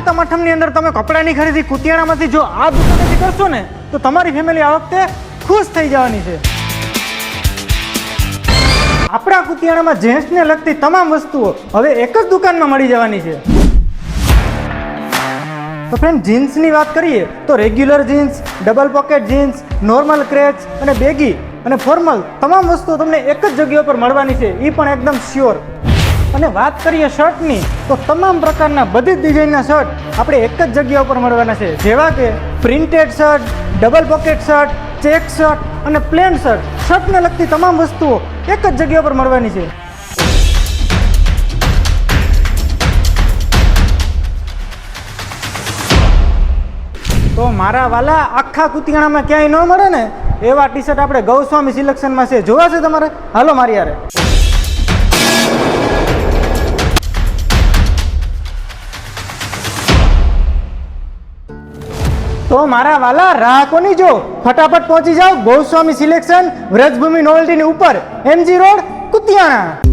સાતમ આઠમની અંદર તમે કપડાની ખરીદી કુતિયાણામાંથી જો આ દુકાનેથી કરશો ને, તો તમારી ફેમિલી આ વખતે ખુશ થઈ જવાની છે. આપણા કુતિયાણામાં જેન્ટ્સને લગતી તમામ વસ્તુઓ હવે એક જ દુકાનમાં મળી જવાની છે. તો ફ્રેન્ડ જીન્સની વાત કરીએ, તો regular jeans double pocket jeans normal creche અને બેગી અને ફોર્મલ તમામ વસ્તુઓ તમને એક જ જગ્યા પર મળવાની છે એ પણ એકદમ શ્યોર અને વાત કરીએ શર્ટની, તો તમામ પ્રકારના બધી જ ડિઝાઇનના શર્ટ આપણે એક જ જગ્યા ઉપર મળવાના છે. જેવા કે printed shirt double pocket shirt check shirt અને પ્લેન શર્ટ શર્ટને લગતી તમામ વસ્તુઓ એક જ જગ્યા પર મળવાની છે. તો મારા વાલા આખા કુતિયાણામાં ક્યાંય ન મળે ને, એવા ટી શર્ટ આપણે ગૌસ્વામી સિલેક્શનમાં છે. જોવા છે તમારે? હાલો મારી યારે તો મારા વાલા રાહ કોની જો? ફટાફટ પહોંચી જાઓ. ગૌસ્વામી સિલેક્શન, વ્રજભૂમિ નોવેલ્ટીની ઉપર. MG road, Kutiyana.